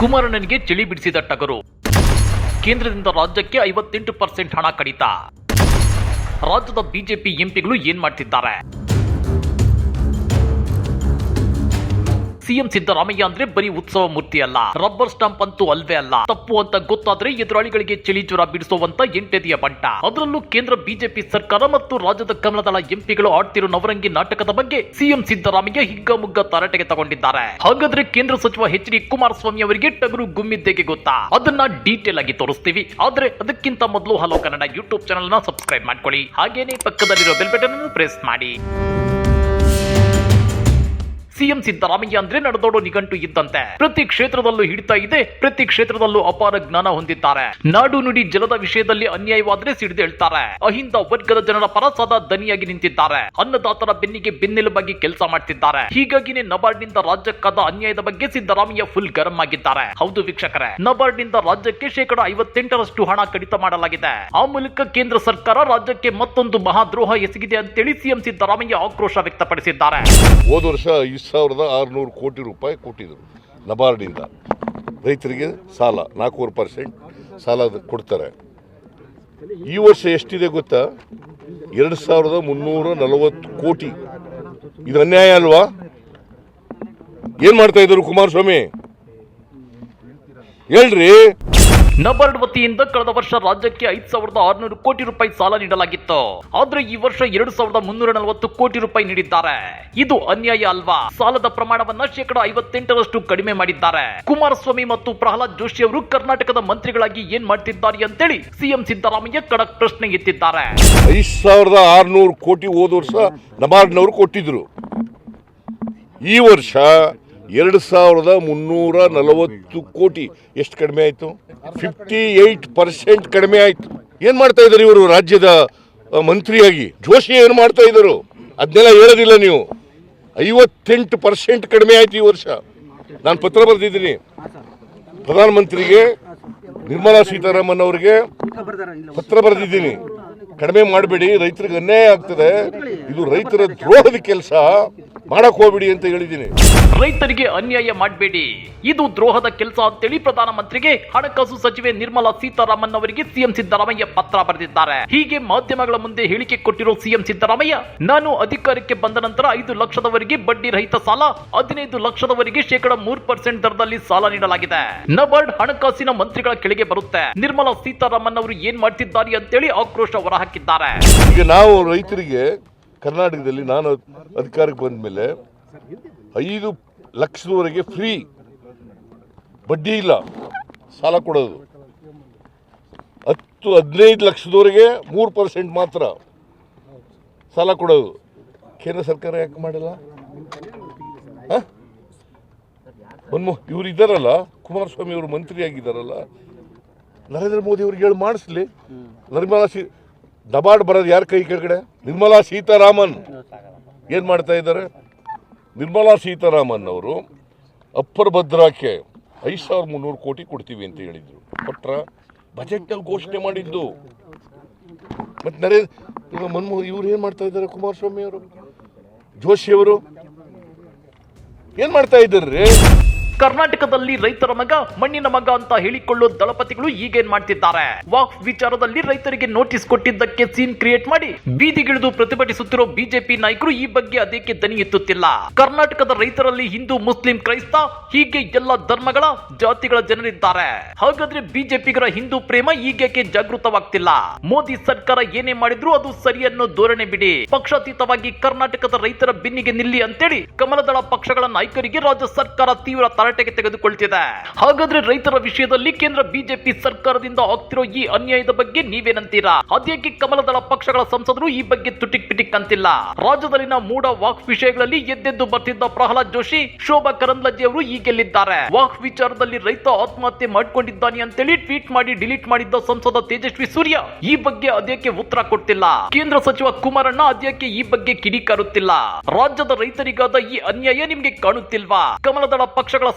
ಕುಮಾರಣ್ಣನಿಗೆ ಚಳಿ ಬಿಡಿಸಿದ ಟಗರು. ಕೇಂದ್ರದಿಂದ ರಾಜ್ಯಕ್ಕೆ ಐವತ್ತೆಂಟು ಪರ್ಸೆಂಟ್ ಹಣ ಕಡಿತ. ರಾಜ್ಯದ ಬಿಜೆಪಿ ಎಂಪಿಗಳು ಏನ್ ಮಾಡ್ತಿದ್ದಾರೆ? ಸಿಎಂ ಸಿದ್ದರಾಮಯ್ಯ ಅಂದ್ರೆ ಬರೀ ಉತ್ಸವ ಮೂರ್ತಿ ಅಲ್ಲ ರಬ್ಬರ್ ಸ್ಟಾಂಪ್ ಅಂತೂ ಅಲ್ವೇ ಅಲ್ಲ. ತಪ್ಪು ಅಂತ ಗೊತ್ತಾದ್ರೆ ಎದುರಾಳಿಗಳಿಗೆ ಚಳಿ ಜ್ವರ ಬಿಡಿಸುವಂತ ಎಂಟೆದಿಯ ಬಂಟ. ಅದರಲ್ಲೂ ಕೇಂದ್ರ ಬಿಜೆಪಿ ಸರ್ಕಾರ ಮತ್ತು ರಾಜ್ಯದ ಕಮಲದಳ ಎಂಪಿಗಳು ಆಡ್ತಿರೋ ನವರಂಗಿ ನಾಟಕದ ಬಗ್ಗೆ ಸಿಎಂ ಸಿದ್ದರಾಮಯ್ಯ ಹಿಗ್ಗಮುಗ್ಗ ತರಾಟೆಗೆ ತಗೊಂಡಿದ್ದಾರೆ. ಹಾಗಾದ್ರೆ ಕೇಂದ್ರ ಸಚಿವ ಎಚ್ ಡಿ ಕುಮಾರಸ್ವಾಮಿ ಅವರಿಗೆ ಟಗರು ಗುಮ್ಮಿದ್ದೇಗೆ ಗೊತ್ತಾ? ಅದನ್ನ ಡೀಟೇಲ್ ಆಗಿ ತೋರಿಸ್ತೀವಿ. ಆದ್ರೆ ಅದಕ್ಕಿಂತ ಮೊದಲು ಹಲೋ ಕನ್ನಡ ಯೂಟ್ಯೂಬ್ ಚಾನಲ್ನ ಸಬ್ಸ್ಕ್ರೈಬ್ ಮಾಡ್ಕೊಳ್ಳಿ. ಹಾಗೇನೆ ಪಕ್ಕದಲ್ಲಿರೋ ಬೆಲ್ ಬಟನ್ ಅನ್ನು ಪ್ರೆಸ್ ಮಾಡಿ. ಸಿಎಂ ಸಿದ್ದರಾಮಯ್ಯ ಅಂದ್ರೆ ನಡೆದೋಡೋ ನಿಘಂಟು ಇದ್ದಂತೆ. ಪ್ರತಿ ಕ್ಷೇತ್ರದಲ್ಲೂ ಹಿಡಿತಾ ಇದೆ, ಪ್ರತಿ ಕ್ಷೇತ್ರದಲ್ಲೂ ಅಪಾರ ಜ್ಞಾನ ಹೊಂದಿದ್ದಾರೆ. ನಾಡು ನುಡಿ ಜಲದ ವಿಷಯದಲ್ಲಿ ಅನ್ಯಾಯವಾದ್ರೆ ಸಿಡಿದೇಳ್ತಾರೆ ಅಹಿಂದ ವರ್ಗದ ಜನರ ಪರ ಸದಾ ದನಿಯಾಗಿ ನಿಂತಿದ್ದಾರೆ. ಅನ್ನದಾತರ ಬೆನ್ನಿಗೆ ಬೆನ್ನೆಲುಬಾಗಿ ಕೆಲಸ ಮಾಡ್ತಿದ್ದಾರೆ. ಹೀಗಾಗಿನೇ ನಬಾರ್ಡ್ನಿಂದ ರಾಜ್ಯಕ್ಕಾದ ಅನ್ಯಾಯದ ಬಗ್ಗೆ ಸಿದ್ದರಾಮಯ್ಯ ಫುಲ್ ಗರಂ ಆಗಿದ್ದಾರೆ. ಹೌದು ವೀಕ್ಷಕರೇ ನಬಾರ್ಡ್ನಿಂದ ರಾಜ್ಯಕ್ಕೆ ಶೇಕಡ ಐವತ್ತೆಂಟರಷ್ಟು ಹಣ ಕಡಿತ ಮಾಡಲಾಗಿದೆ. ಆ ಮೂಲಕ ಕೇಂದ್ರ ಸರ್ಕಾರ ರಾಜ್ಯಕ್ಕೆ ಮತ್ತೊಂದು ಮಹಾದ್ರೋಹ ಎಸಗಿದೆ ಅಂತೇಳಿ ಸಿಎಂ ಸಿದ್ದರಾಮಯ್ಯ ಆಕ್ರೋಶ ವ್ಯಕ್ತಪಡಿಸಿದ್ದಾರೆ. ಹೋದ ವರ್ಷ ಸಾವಿರದ ಆರುನೂರು ಕೋಟಿ ರೂಪಾಯಿ ಕೊಟ್ಟಿದ್ರು ನಬಾರ್ಡಿಂದ. ರೈತರಿಗೆ ಸಾಲ, ನಾಲ್ಕೂವರೆ ಪರ್ಸೆಂಟ್ ಸಾಲ ಕೊಡ್ತಾರೆ. ಈ ವರ್ಷ ಎಷ್ಟಿದೆ ಗೊತ್ತಾ? ಎರಡು ಸಾವಿರದ ಮುನ್ನೂರ ನಲವತ್ತು ಕೋಟಿ. ಇದು ಅನ್ಯಾಯ ಅಲ್ವಾ? ಏನು ಮಾಡ್ತಾ ಇದ್ರು ಕುಮಾರಸ್ವಾಮಿ? ಹೇಳ್ರಿ. ನಬಾರ್ಡ್ ವತಿಯಿಂದ ಕಳೆದ ವರ್ಷ ರಾಜ್ಯಕ್ಕೆ ಐದ್ ಸಾವಿರದ ಆರುನೂರು ಕೋಟಿ ರೂಪಾಯಿ ಸಾಲ ನೀಡಲಾಗಿತ್ತು. ಆದ್ರೆ ಈ ವರ್ಷ ಎರಡು ಸಾವಿರದ ಮುನ್ನೂರ ನಲವತ್ತು ಕೋಟಿ ರೂಪಾಯಿ ನೀಡಿದ್ದಾರೆ. ಇದು ಅನ್ಯಾಯ ಅಲ್ವಾ? ಸಾಲದ ಪ್ರಮಾಣವನ್ನ ಶೇಕಡ ಐವತ್ತೆಂಟರಷ್ಟು ಕಡಿಮೆ ಮಾಡಿದ್ದಾರೆ. ಕುಮಾರಸ್ವಾಮಿ ಮತ್ತು ಪ್ರಹ್ಲಾದ್ ಜೋಶಿ ಅವರು ಕರ್ನಾಟಕದ ಮಂತ್ರಿಗಳಾಗಿ ಏನ್ ಮಾಡ್ತಿದ್ದಾರೆ ಅಂತೇಳಿ ಸಿಎಂ ಸಿದ್ದರಾಮಯ್ಯ ಕಡಕ್ ಪ್ರಶ್ನೆ ಎತ್ತಿದ್ದಾರೆ. ಐದು ಸಾವಿರದ ಆರುನೂರು ಕೋಟಿ ಹೋದ ವರ್ಷ ನಬಾರ್ಡ್ನವರು ಕೊಟ್ಟಿದ್ರು. ಈ ವರ್ಷ ಎರಡು ಸಾವಿರದ ಮುನ್ನೂರ ನಲವತ್ತು ಕೋಟಿ. ಎಷ್ಟು ಕಡಿಮೆ ಆಯಿತು? ಫಿಫ್ಟಿ ಏಯ್ಟ್ ಪರ್ಸೆಂಟ್ ಕಡಿಮೆ ಆಯಿತು. ಏನು ಮಾಡ್ತಾ ಇದ್ದಾರೆ ಇವರು ರಾಜ್ಯದ ಮಂತ್ರಿಯಾಗಿ? ಜೋಶಿ ಏನು ಮಾಡ್ತಾ ಇದ್ದರು? ಅದನ್ನೆಲ್ಲ ಹೇಳೋದಿಲ್ಲ ನೀವು. ಐವತ್ತೆಂಟು ಪರ್ಸೆಂಟ್ ಕಡಿಮೆ ಆಯಿತು ಈ ವರ್ಷ. ನಾನು ಪತ್ರ ಬರೆದಿದ್ದೀನಿ. ಪ್ರಧಾನಮಂತ್ರಿಗೆ, ನಿರ್ಮಲಾ ಸೀತಾರಾಮನ್ ಅವರಿಗೆ ಪತ್ರ ಬರೆದಿದ್ದೀನಿ. ಕಡಿಮೆ ಮಾಡಬೇಡಿ, ರೈತರಿಗೆ ಅನ್ಯಾಯ ಆಗ್ತದೆ. ಇದು ರೈತರ ದ್ರೋಹದ ಕೆಲಸ. ಮಾಡಕ್ ಹೋಗ್ಬಿಡಿ ಅಂತ ಹೇಳಿದ್ದೀನಿ. ರೈತರಿಗೆ ಅನ್ಯಾಯ ಮಾಡಬೇಡಿ. ಇದು ದ್ರೋಹದ ಕೆಲಸ ಅಂತೇಳಿ ಪ್ರಧಾನಮಂತ್ರಿಗೆ ಹಣಕಾಸು ಸಚಿವೆ ನಿರ್ಮಲಾ ಸೀತಾರಾಮನ್ ಅವರಿಗೆ ಸಿಎಂ ಸಿದ್ದರಾಮಯ್ಯ ಪತ್ರ ಬರೆದಿದ್ದಾರೆ. ಹೀಗೆ ಮಾಧ್ಯಮಗಳ ಮುಂದೆ ಹೇಳಿಕೆ ಕೊಟ್ಟಿರೋ ಸಿಎಂ ಸಿದ್ದರಾಮಯ್ಯ ನಾನು ಅಧಿಕಾರಕ್ಕೆ ಬಂದ ನಂತರ ಐದು ಲಕ್ಷದವರೆಗೆ ಬಡ್ಡಿ ರಹಿತ ಸಾಲ ಹದಿನೈದು ಲಕ್ಷದವರೆಗೆ ಶೇಕಡ ಮೂರು ಪರ್ಸೆಂಟ್ ದರದಲ್ಲಿ ಸಾಲ ನೀಡಲಾಗಿದೆ. ನಬಾರ್ಡ್ ಹಣಕಾಸಿನ ಮಂತ್ರಿಗಳ ಕೆಳಗೆ ಬರುತ್ತೆ. ನಿರ್ಮಲಾ ಸೀತಾರಾಮನ್ ಅವರು ಏನ್ ಮಾಡ್ತಿದ್ದಾರೆ ಅಂತೇಳಿ ಆಕ್ರೋಶ ಹೊರಹಾಕಿದ್ದಾರೆ. ಈಗ ನಾವು ರೈತರಿಗೆ ಕರ್ನಾಟಕದಲ್ಲಿ ನಾನು ಅಧಿಕಾರಕ್ಕೆ ಬಂದ ಮೇಲೆ ಐದು ಲಕ್ಷದವರೆಗೆ ಫ್ರೀ ಬಡ್ಡಿ ಇಲ್ಲ ಸಾಲ ಕೊಡೋದು. ಹತ್ತು ಹದಿನೈದು ಲಕ್ಷದವರೆಗೆ ಮೂರು ಪರ್ಸೆಂಟ್ ಮಾತ್ರ ಸಾಲ ಕೊಡೋದು. ಕೇಂದ್ರ ಸರ್ಕಾರ ಯಾಕೆ ಮಾಡಿಲ್ಲ? ಮನ್ಮೋ ಇವ್ರು ಇದ್ದಾರಲ್ಲ ಕುಮಾರಸ್ವಾಮಿ ಅವರು ಮಂತ್ರಿ ಆಗಿದ್ದಾರಲ್ಲ ನರೇಂದ್ರ ಮೋದಿ ಅವ್ರಿಗೆ ಹೇಳಿ ಮಾಡಿಸ್ಲಿ. ನಿರ್ಮಲಾ ಸೀ ನಬಾರ್ಡ್ ಬರೋದು ಯಾರ ಕೈ ಕೆಳಗಡೆ? ನಿರ್ಮಲಾ ಸೀತಾರಾಮನ್. ಏನು ಮಾಡ್ತಾ ಇದ್ದಾರೆ? ನಿರ್ಮಲಾ ಸೀತಾರಾಮನ್ ಅವರು ಅಪ್ಪರ್ ಭದ್ರಾಕ್ಕೆ ಐದು ಸಾವಿರದ ಮುನ್ನೂರು ಕೋಟಿ ಕೊಡ್ತೀವಿ ಅಂತ ಹೇಳಿದರು. ಕೊಟ್ರ ಬಜೆಟ್ನಲ್ಲಿ ಘೋಷಣೆ ಮಾಡಿದ್ದು. ಮತ್ತು ನರೇಂದ್ರ ಮನ್ಮೋಹನ್ ಇವ್ರು ಏನು ಮಾಡ್ತಾ ಇದ್ದಾರೆ ಕುಮಾರಸ್ವಾಮಿ ಅವರು? ಜೋಶಿ ಅವರು? ಏನು ಮಾಡ್ತಾ ಇದ್ದಾರೆ ಕರ್ನಾಟಕದಲ್ಲಿ ರೈತರ ಮಗ, ಮಣ್ಣಿನ ಮಗ ಅಂತ ಹೇಳಿಕೊಳ್ಳೋ ದಳಪತಿಗಳು ಈಗೇನ್ ಮಾಡ್ತಿದ್ದಾರೆ? ವಾಕ್ ವಿಚಾರದಲ್ಲಿ ರೈತರಿಗೆ ನೋಟಿಸ್ ಕೊಟ್ಟಿದ್ದಕ್ಕೆ ಸೀನ್ ಕ್ರಿಯೇಟ್ ಮಾಡಿ ಬೀದಿಗಿಳಿದು ಪ್ರತಿಭಟಿಸುತ್ತಿರೋ ಬಿಜೆಪಿ ನಾಯಕರು ಈ ಬಗ್ಗೆ ಅದಕ್ಕೆ ದನಿ ಎತ್ತುತ್ತಿಲ್ಲ? ಕರ್ನಾಟಕದ ರೈತರಲ್ಲಿ ಹಿಂದೂ, ಮುಸ್ಲಿಂ, ಕ್ರೈಸ್ತ ಹೀಗೆ ಎಲ್ಲ ಧರ್ಮಗಳ ಜಾತಿಗಳ ಜನರಿದ್ದಾರೆ. ಹಾಗಾದ್ರೆ ಬಿಜೆಪಿಗರ ಹಿಂದೂ ಪ್ರೇಮ ಈಗೇಕೆ ಜಾಗೃತವಾಗ್ತಿಲ್ಲ? ಮೋದಿ ಸರ್ಕಾರ ಏನೇ ಮಾಡಿದ್ರು ಅದು ಸರಿ ಅನ್ನೋ ಧೋರಣೆ ಬಿಡಿ. ಪಕ್ಷಾತೀತವಾಗಿ ಕರ್ನಾಟಕದ ರೈತರ ಬೆನ್ನಿಗೆ ನಿಲ್ಲಿ ಅಂತೇಳಿ ಕಮಲದಳ ಪಕ್ಷಗಳ ನಾಯಕರಿಗೆ ರಾಜ್ಯ ಸರ್ಕಾರ ತೀವ್ರ ತರಾಟೆಗೆ ತೆಗೆದುಕೊಳ್ತಿದೆ. ಹಾಗಾದ್ರೆ ರೈತರ ವಿಷಯದಲ್ಲಿ ಕೇಂದ್ರ ಬಿಜೆಪಿ ಸರ್ಕಾರದಿಂದ ಆಗ್ತಿರೋ ಈ ಅನ್ಯಾಯದ ಬಗ್ಗೆ ನೀವೇನಂತೀರಾ? ಅದೇಕೆ ಕಮಲದಳ ಪಕ್ಷಗಳ ಸಂಸದರು ಈ ಬಗ್ಗೆ ತುಟಿಕ್ ಪಿಟಿಕ್ ಅಂತಿಲ್ಲ ರಾಜ್ಯದಲ್ಲಿನ ಮೂಡ ವಾಕ್ ವಿಷಯಗಳಲ್ಲಿ ಎದ್ದೆದ್ದು ಬರ್ತಿದ್ದ ಪ್ರಹ್ಲಾದ್ ಜೋಶಿ, ಶೋಭಾ ಕರಂದ್ಲಾಜೆ ಅವರು ಈಗೆಲ್ಲಿದ್ದಾರೆ ವಾಕ್ ವಿಚಾರದಲ್ಲಿ ರೈತ ಆತ್ಮಹತ್ಯೆ ಮಾಡಿಕೊಂಡಿದ್ದಾನೆ ಅಂತೇಳಿ ಟ್ವೀಟ್ ಮಾಡಿ ಡಿಲೀಟ್ ಮಾಡಿದ್ದ ಸಂಸದ ತೇಜಸ್ವಿ ಸೂರ್ಯ, ಈ ಬಗ್ಗೆ ಅದೇಕೆ ಉತ್ತರ ಕೊಡ್ತಿಲ್ಲ ಕೇಂದ್ರ ಸಚಿವ ಕುಮಾರಣ್ಣ ಅದಕ್ಕೆ ಈ ಬಗ್ಗೆ ಕಿಡಿಕಾರುತ್ತಿಲ್ಲ? ರಾಜ್ಯದ ರೈತರಿಗಾದ ಈ ಅನ್ಯಾಯ ನಿಮ್ಗೆ ಕಾಣುತ್ತಿಲ್ವಾ? ಕಮಲದಳ ಪಕ್ಷಗಳ